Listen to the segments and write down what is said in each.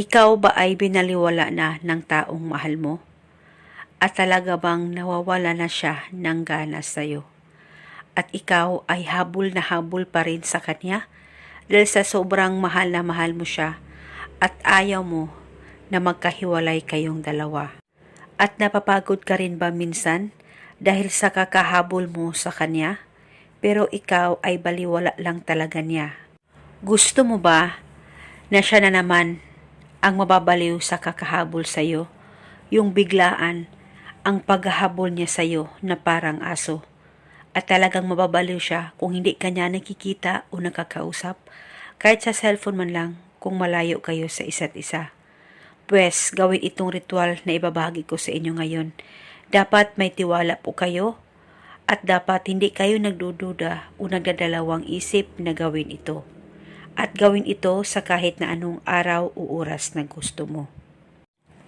Ikaw ba ay binaliwala na ng taong mahal mo? At talaga bang nawawala na siya ng gana sa'yo? At ikaw ay habol na habol pa rin sa kanya dahil sa sobrang mahal na mahal mo siya at ayaw mo na magkahiwalay kayong dalawa. At napapagod ka rin ba minsan dahil sa kakahabol mo sa kanya? Pero ikaw ay baliwala lang talaga niya. Gusto mo ba na siya na naman ang mababaliw sa kakahabol sa iyo? Yung biglaan ang paghahabol niya sa iyo na parang aso. At talagang mababaliw siya kung hindi kanya nakikita o nakakausap. Kahit sa cellphone man lang kung malayo kayo sa isa't isa. Pwes, gawin itong ritual na ibabahagi ko sa inyo ngayon. Dapat may tiwala po kayo at dapat hindi kayo nagdududa o nagdadalawang isip na gawin ito. At gawin ito sa kahit na anong araw o oras na gusto mo.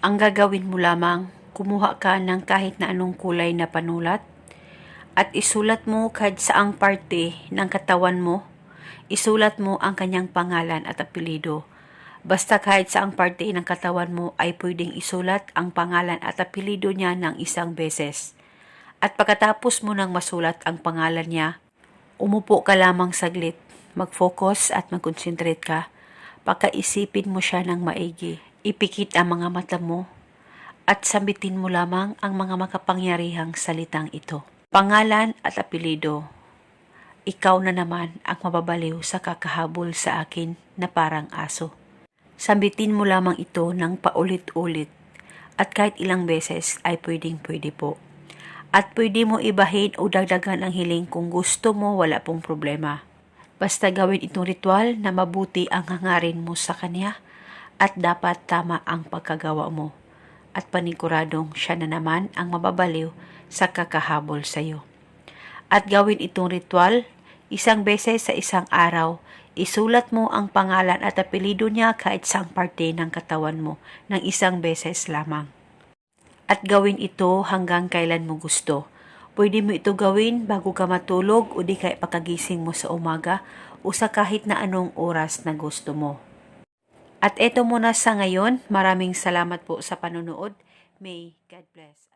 Ang gagawin mo lamang, kumuha ka ng kahit na anong kulay na panulat at isulat mo kahit saang parte ng katawan mo. Isulat mo ang kanyang pangalan at apelido. Basta kahit saang parte ng katawan mo ay pwedeng isulat ang pangalan at apelido niya ng isang beses. At pagkatapos mo nang masulat ang pangalan niya, umupo ka lamang saglit, mag-focus at mag-concentrate ka. Pagkaisipin mo siya ng maigi, ipikit ang mga mata mo at sambitin mo lamang ang mga makapangyarihang salitang ito. Pangalan at apelido, ikaw na naman ang mababaliw sa kakahabol sa akin na parang aso. Sambitin mo lamang ito ng paulit-ulit at kahit ilang beses ay pwedeng pwede po. At pwede mo ibahin o dagdagan ang hiling kung gusto mo wala pong problema. Basta gawin itong ritual na mabuti ang hangarin mo sa kanya at dapat tama ang pagkagawa mo. At paniguradong siya na naman ang mababaliw sa kakahabol sa iyo. At gawin itong ritual isang beses sa isang araw Isulat mo ang pangalan at apelido niya kahit saang parte ng katawan mo ng isang beses lamang. At gawin ito hanggang kailan mo gusto. Pwede mo ito gawin bago ka matulog o di kaya pagkagising mo sa umaga o sa kahit na anong oras na gusto mo. At eto muna sa ngayon. Maraming salamat po sa panonood. May God bless.